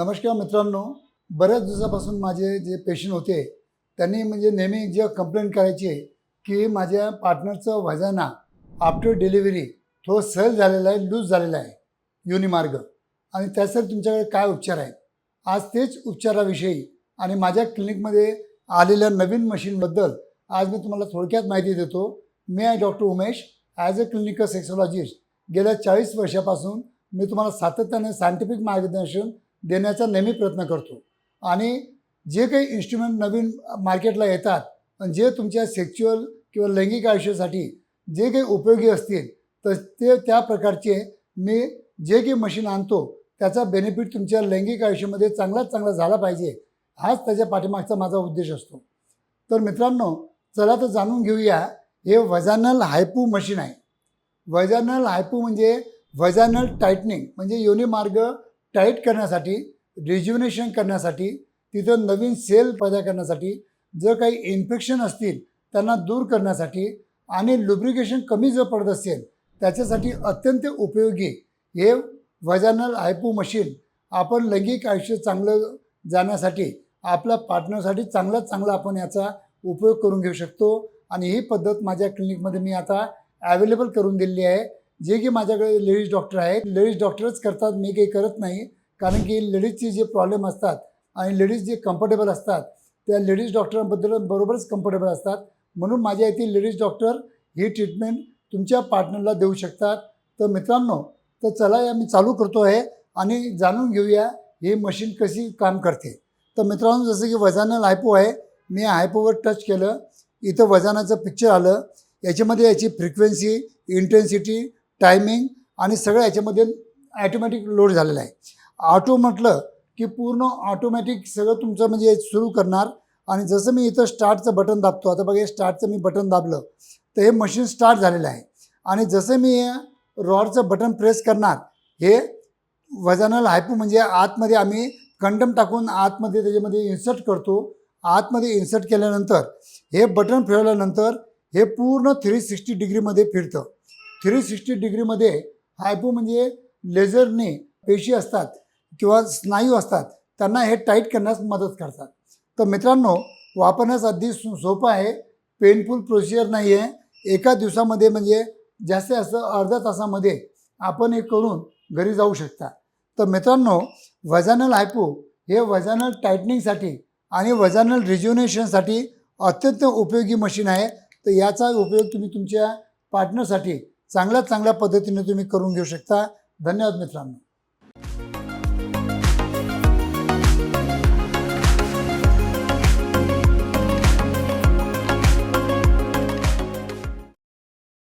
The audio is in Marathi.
नमस्कार मित्रांनो बऱ्याच दिवसापासून माझे जे पेशंट होते त्यांनी म्हणजे नेहमी जे कंप्लेंट करायची की माझ्या पार्टनरचं वजना आफ्टर डिलिव्हरी थोडं सहज झालेलं आहे लूज झालेला आहे युनिमार्ग आणि त्यासाठी तुमच्याकडे काय उपचार आहेत? आज तेच उपचाराविषयी आणि माझ्या क्लिनिकमध्ये आलेल्या नवीन मशीनबद्दल आज मी तुम्हाला थोडक्यात माहिती देतो. मी आहे doctor Umesh. As a clinical sexologist गेल्या चाळीस वर्षापासून मी तुम्हाला सातत्याने सायंटिफिक मार्गदर्शन देण्याचा नेहमी प्रयत्न करतो. आणि जे काही इन्स्ट्रुमेंट नवीन मार्केटला येतात आणि जे तुमच्या सेक्च्युअल किंवा लैंगिक आयुष्यासाठी जे काही उपयोगी असतील तर ते त्या प्रकारचे मी जे काही मशीन आणतो त्याचा बेनिफिट तुमच्या लैंगिक आयुष्यामध्ये चांगलाच चांगला झाला पाहिजे हाच त्याच्या पाठीमागचा माझा उद्देश असतो. तर मित्रांनो चला तर जाणून घेऊया हे वजानल हायपू मशीन आहे. वजानल हायपू म्हणजे वजानल टायटनिंग म्हणजे योनी मार्ग टाईट करण्यासाठी रिज्युनेशन करण्यासाठी तिथं नवीन सेल पैदा करण्यासाठी जर काही इन्फेक्शन असतील त्यांना दूर करण्यासाठी आणि लुब्रिकेशन कमी जर पडत असेल त्याच्यासाठी अत्यंत उपयोगी हे वजानल हायपू मशीन आपण लैंगिक आयुष्य चांगलं जाण्यासाठी आपल्या पार्टनरसाठी चांगलाच चांगला आपण याचा उपयोग करून घेऊ शकतो. आणि ही पद्धत माझ्या क्लिनिकमध्ये मी आता ॲवेलेबल करून दिलेली आहे. जे की माझ्याकडे लेडीज डॉक्टर आहेत. लेडीज डॉक्टरच करतात मी काही करत नाही. कारण की लेडीजचे जे प्रॉब्लेम असतात आणि लेडीज जे कम्फर्टेबल असतात त्या लेडीज डॉक्टरांबद्दल बरोबरच कम्फर्टेबल असतात. म्हणून माझ्या येथील लेडीज डॉक्टर ही ट्रीटमेंट तुमच्या पार्टनरला देऊ शकतात. तर मित्रांनो तर चला या मी चालू करतो आहे आणि जाणून घेऊया ही मशीन कशी काम करते. तर मित्रांनो जसं की वजानल हायपो आहे मी हायपोवर टच केलं. इथं वजानाचं पिक्चर आलं. याच्यामध्ये याची फ्रिक्वेन्सी इंटेन्सिटी टायमिंग आणि सगळं याच्यामध्ये ॲटोमॅटिक लोड झालेलं आहे. ऑटो म्हटलं की पूर्ण ऑटोमॅटिक सगळं तुमचं म्हणजे सुरू करणार. आणि जसं मी इथं स्टार्टचं बटन दाबतो आता बघा हे स्टार्टचं मी बटन दाबलं तर हे मशीन स्टार्ट झालेलं आहे. आणि जसं मी रॉडचं बटन प्रेस करणार हे वजनल हायपू म्हणजे आतमध्ये आम्ही कंडम टाकून आतमध्ये त्याच्यामध्ये इन्सर्ट करतो. आतमध्ये इन्सर्ट केल्यानंतर हे बटन फिरवल्यानंतर हे पूर्ण थ्री सिक्स्टी डिग्रीमध्ये फिरतं. थ्री सिक्स्टी डिग्रीमध्ये हायपो म्हणजे लेझरने पेशी असतात किंवा स्नायू असतात त्यांना हे टाईट करण्यास मदत करतात. तर मित्रांनो वापरण्यास अगदी सोपं आहे पेनफुल प्रोसिजर नाही आहे एका दिवसामध्ये म्हणजे जास्तीत जास्त अर्ध्या तासामध्ये आपण हे करून घरी जाऊ शकता. तर मित्रांनो वजानल हायपो हे वजानल टायटनिंगसाठी आणि वजानल रिज्युनेशनसाठी अत्यंत उपयोगी मशीन आहे. तर याचा उपयोग तुम्ही तुमच्या पार्टनरसाठी चांगल्या चांगल्या पद्धतीने तुम्ही करून घेऊ शकता. धन्यवाद मित्रांनो.